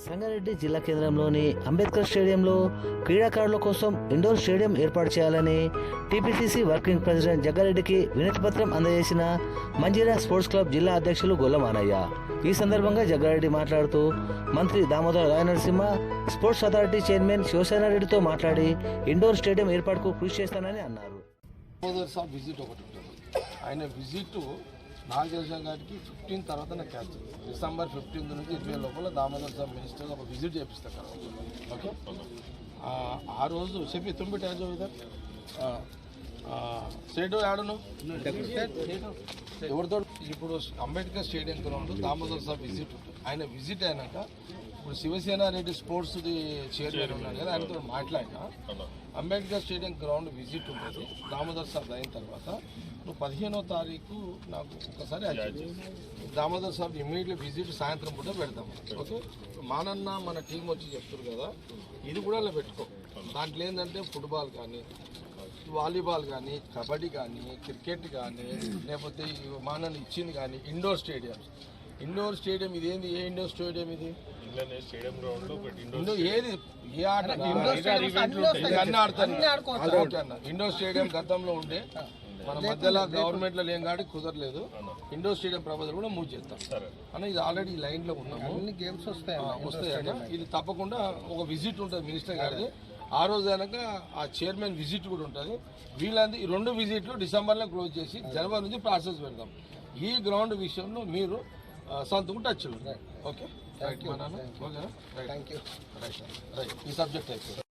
సంగారెడ్డి జిల్లా కేంద్రంలోని అంబేద్కర్ స్టేడియంలో క్రీడాకారుల కోసం ఇండోర్ స్టేడియం ఏర్పాటు చేయాలని టీపీసీసీ వర్కింగ్ ప్రెసిడెంట్ జగ్గారెడ్డికి వినతి పత్రం అందజేసిన మంజీరా స్పోర్ట్స్ క్లబ్ జిల్లా అధ్యక్షులు గొల్లమానయ్య ఈ సందర్భంగా జగ్గారెడ్డి మాట్లాడుతూ మంత్రి Damodara Raja Narasimha sports authority chairman శివసేనారెడ్డితో మాట్లాడి ఇండోర్ స్టేడియం ఏర్పాటుకు కృషి చేస్తానని అన్నారు. విజిట్ ఆయన విజిట్ నాకు తెలిసిన గారికి ఫిఫ్టీన్ తర్వాత నాకు క్యాన్సిల్ డిసెంబర్ ఫిఫ్టీన్త్ నుంచి ఇరవై లోపల దామోదర్ సాబ్ మినిస్టర్ ఒక విజిట్ చేపిస్తాను కదా. ఓకే? ఆ, రోజు చెప్పి తుంబి ట్యాజ్ ఇదర్ స్టేట్ ఆడను ఎవరితో ఇప్పుడు అంబేద్కర్ స్టేడియం గ్రౌండ్ దామోదర్ సాబ్ విజిట్. ఉంటుంది ఆయన విజిట్ అయినాక ఇప్పుడు శివసేన రెడ్డి స్పోర్ట్స్ చైర్మన్ ఉన్నాడు కదా ఆయనతో మాట్లాడినా? అంబేద్కర్ స్టేడియం గ్రౌండ్ విజిట్ ఉంటుంది దామోదర్ సాబ్ అయిన తర్వాత. నువ్వు పదిహేనో తారీఖు నాకు ఒకసారి. దామోదర్ సాబ్ ఇమీడియట్లీ విజిట్ సాయంత్రం పూట పెడతాం. ఓకే? మానన్న మన టీం వచ్చి చెప్తారు కదా ఇది కూడా అలా పెట్టుకో. దాంట్లో ఏంటంటే ఫుట్బాల్ కానీ వాలీబాల్ కానీ కబడ్డీ కానీ క్రికెట్ కానీ లేకపోతే ఈ మానని ఇచ్చింది కానీ ఇండోర్ స్టేడియంస్ ఇండోర్ స్టేడియం ఇది ఏంది ఏ ఇండోర్ స్టేడియం ఇది? ఇండోర్ ఏది? ఏ ఆట ఇది అన్ని ఆడతాను ఓకే అన్న. ఇండోర్ స్టేడియం గతంలో ఉండే. మన మధ్యలో గవర్నమెంట్లో లేం కాడి కుదరలేదు. ఇండోర్ స్టేడియం ప్రపోజల్ కూడా మూవ్ చేస్తాం. అన్న ఇది ఆల్రెడీ లైన్లో ఉన్నాము. అన్ని గేమ్స్ వస్తాయి ఇది తప్పకుండా ఒక విజిట్ ఉంటుంది మినిస్టర్ గారిది. ఆ రోజు కనుక ఆ చైర్మన్ విజిట్ కూడా ఉంటుంది. వీళ్ళంది ఈ రెండు విజిట్లు డిసెంబర్లో క్లోజ్ చేసి జనవరి నుంచి ప్రాసెస్ పెడదాం ఈ గ్రౌండ్ విషయంలో మీరు ఆ, సంతకం touch okay? Thank you thank you right right ये सब्जेक्ट है